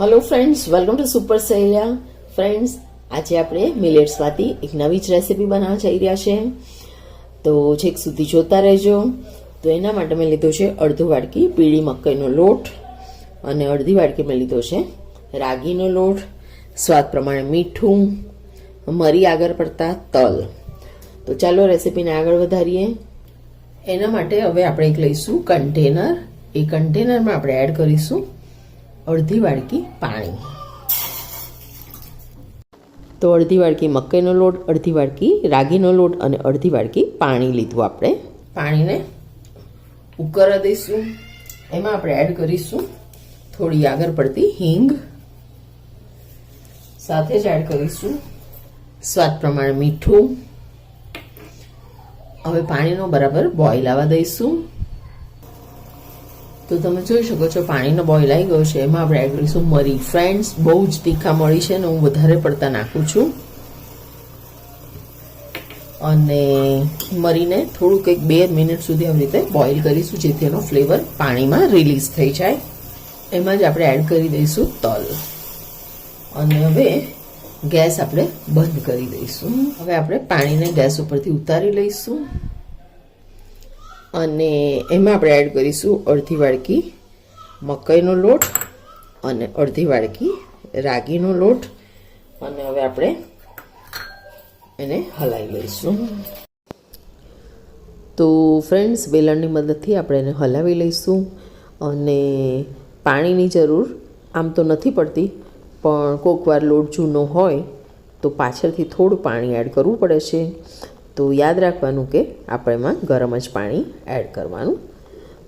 Hello friends welcome to super Saheliya friends આજે આપણે મિલેટ્સમાંથી એક નવી જ રેસીપી બનાવવા જઈ રહ્યા છે. તો છેક સુધી જોતા રહેજો. તો એના માટે મેં લીધો છે અડધો વાડકી પીળી મકાઈનો લોટ અને અડધી વાડકી મેં લીધો છે રાગીનો લોટ, સ્વાદ પ્રમાણે મીઠું, મરી આગળ પડતા તલ. તો ચાલો રેસીપીને આગળ વધારીએ. એના માટે હવે આપણે એક લઈશું કન્ટેનર એ કન્ટેનરમાં આપણે એડ કરીશું અડધી વાડકી પાણી. તો અડધી વાડકી મકાઈનો લોટ, અડધી વાડકી રાગીનો લોટ અને અડધી વાડકી પાણી લીધું આપણે. પાણીને ઉકળવા દઈશું. એમાં આપણે એડ કરીશું થોડી આગળ પડતી હિંગ. સાથે જ એડ કરીશું સ્વાદ પ્રમાણે મીઠું. હવે પાણીનો બરાબર બોઇલ આવવા દઈશું. તો તમે જોઈ શકો છો, પાણીનો બોઇલ આવી ગયો છે. એમાં આપણે એડ કરીશું મરી? ફ્રેન્ડ્સ બહુ જ તીખા મળી છે ને હું વધારે પડતા નાખું છું. અને મરીને થોડુંક એક બે મિનિટ સુધી આવી રીતે બોઇલ કરીશું, જેથી એનો ફ્લેવર પાણીમાં રિલીઝ થઈ જાય. એમાં જ આપણે એડ કરી દઈશું તલ. અને હવે ગેસ આપણે બંધ કરી દઈશું. હવે આપણે પાણીને ગેસ ઉપરથી ઉતારી લઈશું. અને એમાં આપણે એડ કરીશું અડધી વાડકી મકાઈનો લોટ અને અડધી વાડકી રાગીનો લોટ. અને હવે આપણે એને હલાવી લઈશું. તો ફ્રેન્ડ્સ બેલણની મદદથી આપણે એને હલાવી લઈશું. અને પાણીની જરૂર આમ તો નથી પડતી, પણ કોકવાર લોટ જૂનો હોય તો પાછળથી થોડું પાણી એડ કરવું પડે છે. તો યાદ રાખવાનું કે આપણે એમાં ગરમ જ પાણી એડ કરવાનું.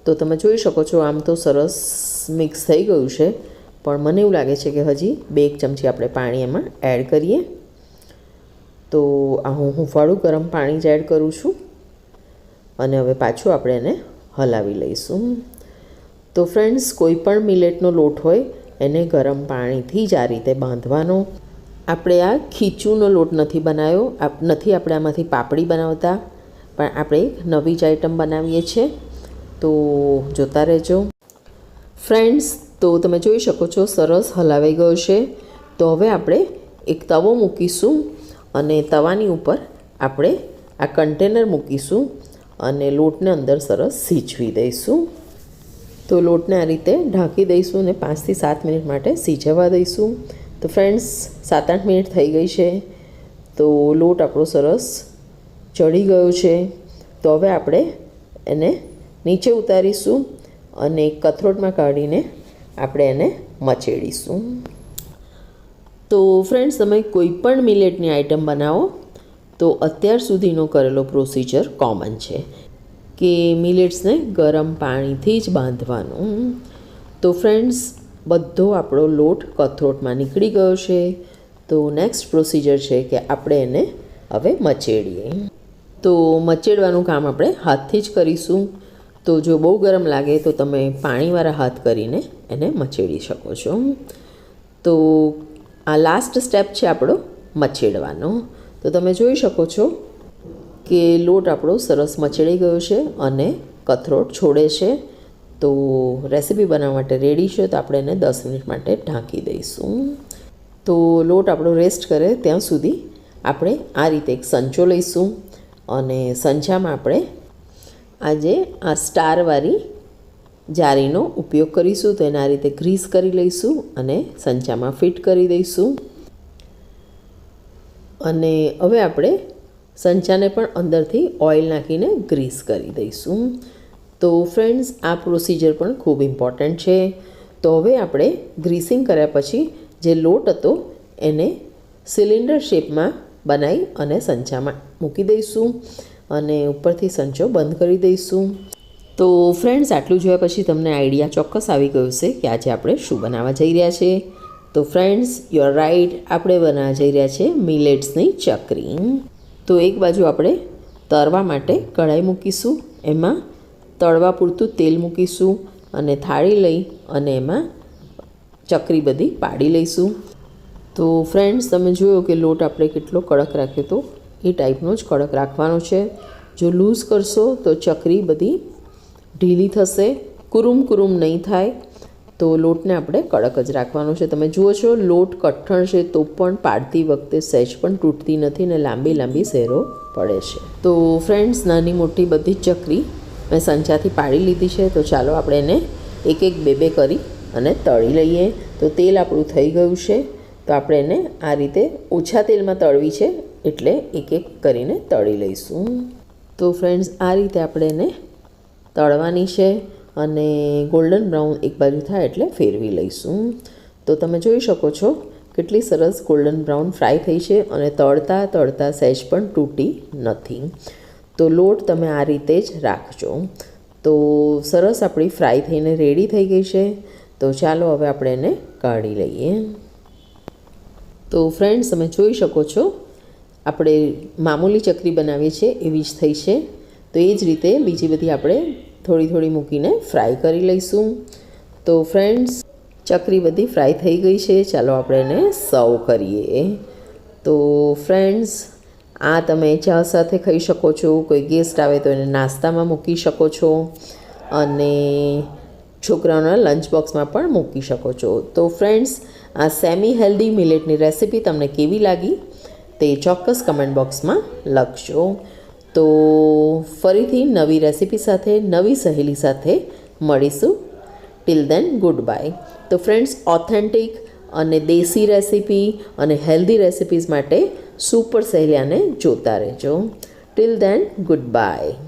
તો તમે જોઈ શકો છો, આમ તો સરસ મિક્સ થઈ ગયું છે. પણ મને એવું લાગે છે કે હજી બે એક ચમચી આપણે પાણી એમાં એડ કરીએ. તો આ હું હુંફાળું ગરમ પાણી જ એડ કરું છું. અને હવે પાછું આપણે એને હલાવી લઈશું. તો ફ્રેન્ડ્સ કોઈ પણ મિલેટનો લોટ હોય, એને ગરમ પાણીથી જ આ રીતે બાંધવાનો. આપણે આ ખીચુનો લોટ નથી બનાવ્યો. નથી આપણે આમાંથી પાપડી બનાવતા, પણ આપણે એક નવી જ આઈટમ બનાવીએ છીએ તો જોતા રહેજો. ફ્રેન્ડ્સ તો તમે જોઈ શકો છો, સરસ હલાવાઈ ગયો છે. તો હવે આપણે એક તવો મૂકીશું અને તવાની ઉપર આપણે આ કન્ટેનર મૂકીશું અને લોટને અંદર સરસ સીચવી દઈશું. તો લોટને આ રીતે ઢાંકી દઈશું અને પાંચથી સાત મિનિટ માટે સીજવા દઈશું. તો ફ્રેન્ડ્સ સાત આઠ મિનિટ થઈ ગઈ છે, તો લોટ આપણો સરસ ચડી ગયો છે. તો હવે આપણે એને નીચે ઉતારીશું અને કથરોટમાં કાઢીને આપણે એને મચેડીશું. તો ફ્રેન્ડ્સ તમે કોઈ પણ મિલેટની આઈટમ બનાવો, તો અત્યાર સુધીનો કરેલો પ્રોસિજર કોમન છે કે મિલેટ્સને ગરમ પાણીથી જ બાંધવાનું. તો ફ્રેન્ડ્સ બધો આપણો લોટ કથરોટમાં નીકળી ગયો છે. તો નેક્સ્ટ પ્રોસિજર છે કે આપણે એને હવે મચેડીએ. તો મચેડવાનું કામ આપણે હાથથી જ કરીશું. તો જો બહુ ગરમ લાગે તો તમે પાણીવાળા હાથ કરીને એને મચેડી શકો છો. તો આ લાસ્ટ સ્ટેપ છે આપણો મચેડવાનો. તો તમે જોઈ શકો છો કે લોટ આપણો સરસ મચેડી ગયો છે અને કથરોટ છોડે છે. તો રેસીપી બનાવવા માટે રેડી છે તો આપણે એને દસ મિનિટ માટે ઢાંકી દઈશું. તો લોટ આપણો રેસ્ટ કરે ત્યાં સુધી આપણે આ રીતે એક સંચો લઈશું અને સંચામાં આપણે આજે આ સ્ટારવાળી જારીનો ઉપયોગ કરીશું. તો એને આ રીતે ગ્રીસ કરી લઈશું અને સંચામાં ફિટ કરી દઈશું. અને હવે આપણે સંચાને પણ અંદરથી ઓઇલ નાખીને ગ્રીસ કરી દઈશું. તો ફ્રેન્ડ્સ આ પ્રોસિજર પણ ખૂબ ઇમ્પોર્ટન્ટ છે. તો હવે આપણે ગ્રીસિંગ કર્યા પછી જે લોટ હતો, એને સિલિન્ડર શેપમાં બનાવી અને સંચામાં મૂકી દઈશું અને ઉપરથી સંચો બંધ કરી દઈશું. તો ફ્રેન્ડ્સ આટલું જોયા પછી તમને આઈડિયા ચોક્કસ આવી ગયો છે કે આજે આપણે શું બનાવવા જઈ રહ્યા છે. તો ફ્રેન્ડ્સ યોર રાઈટ આપણે બનાવવા જઈ રહ્યા છે મિલેટ્સની ચકરી. તો એક બાજુ આપણે તરવા માટે કઢાઈ મૂકીશું. એમાં તળવા પૂરતું તેલ મૂકીશું અને થાળી લઈ અને એમાં ચકરી બધી પાડી લઈશું. તો ફ્રેન્ડ્સ તમે જોયો કે લોટ આપણે કેટલો કડક રાખ્યો તો? એ ટાઈપનો જ કડક રાખવાનો છે. જો લૂઝ કરશો તો ચકરી બધી ઢીલી થશે, કુરુમ કુરુમ નહીં થાય. તો લોટને આપણે કડક જ રાખવાનો છે. તમે જુઓ છો, લોટ કઠણ છે તો પણ પાડતી વખતે સહેજ પણ તૂટતી નથી ને લાંબી લાંબી શેરો પડે છે. તો ફ્રેન્ડ્સ નાની મોટી બધી ચકરી મેં સંચાથી પાડી લીધી છે, તો ચાલો આપણે એને એક એક બે બે કરી અને તળી લઈએ. તો તેલ આપણું થઈ ગયું છે, તો આપણે એને આ રીતે ઓછા તેલમાં તળવી છે, એટલે એક એક કરીને તળી લઈશું. તો ફ્રેન્ડ્સ, આ રીતે આપણે એને તળવાની છે અને ગોલ્ડન બ્રાઉન એક બાજુ થાય એટલે ફેરવી લઈશું. તો તમે જોઈ શકો છો, કેટલી સરસ ગોલ્ડન બ્રાઉન ફ્રાય થઈ છે અને તળતા તળતા સહેજ પણ તૂટી નથી. તો લોટ તમે આ રીતે જ રાખજો. તો સરસ આપણી ફ્રાય થઈને રેડી થઈ ગઈ છે. તો ચાલો હવે આપણે એને કાઢી લઈએ. તો ફ્રેન્ડ્સ, તમે જોઈ શકો છો, આપણે મામૂલી ચકરી બનાવીએ છીએ, એવી જ થઈ છે. તો એ જ રીતે બીજી બધી આપણે થોડી થોડી મૂકીને ફ્રાય કરી લઈશું. તો ફ્રેન્ડ્સ, ચકરી બધી ફ્રાય થઈ ગઈ છે. ચાલો આપણે એને સર્વ કરીએ. તો ફ્રેન્ડ્સ આ તમે ચા સાથે ખાઈ શકો છો, કોઈ ગેસ્ટ આવે તો એને નાસ્તામાં મૂકી શકો છો અને છોકરાઓના લંચ બોક્સમાં પણ મૂકી શકો છો. તો ફ્રેન્ડ્સ આ સેમી હેલ્ધી મિલેટની રેસિપી તમને કેવી લાગી તે ચોક્કસ કમેન્ટ બોક્સમાં લખજો. તો ફરીથી નવી રેસિપી સાથે, નવી સહેલી સાથે મળીશું. ટિલ દેન ગુડ બાય તો ફ્રેન્ડ્સ ઓથેન્ટિક અને દેશી રેસિપી અને હેલ્ધી રેસિપીઝ માટે સુપર સહેલિયાને જોતા રહેજો. Till then good bye